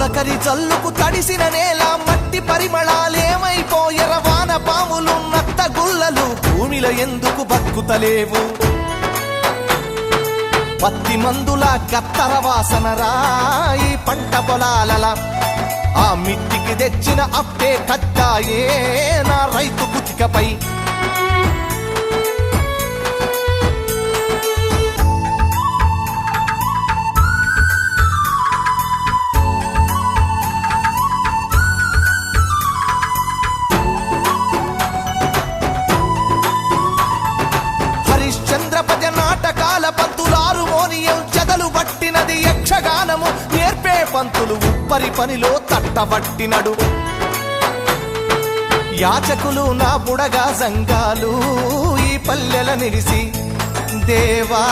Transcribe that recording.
తొలకరి జల్లుకు తడిసిన నేల మట్టి పరిమళాలేమైపోయర వాన పాములు నత్త గుళ్ళలు భూమిలో ఎందుకు బతుకుతలేవు? పత్తి మందుల కత్తర వాసన రాయి పంట పొలాలల. ఆ మిట్టికి తెచ్చిన అప్పే కట్టాయే నా రైతు కుతికపై పంతులు ఉప్పరి పనిలో తట్టబట్టినడు. యాచకులు నా బుడగా సంఘాలు ఈ పల్లెల నిలిసి దేవా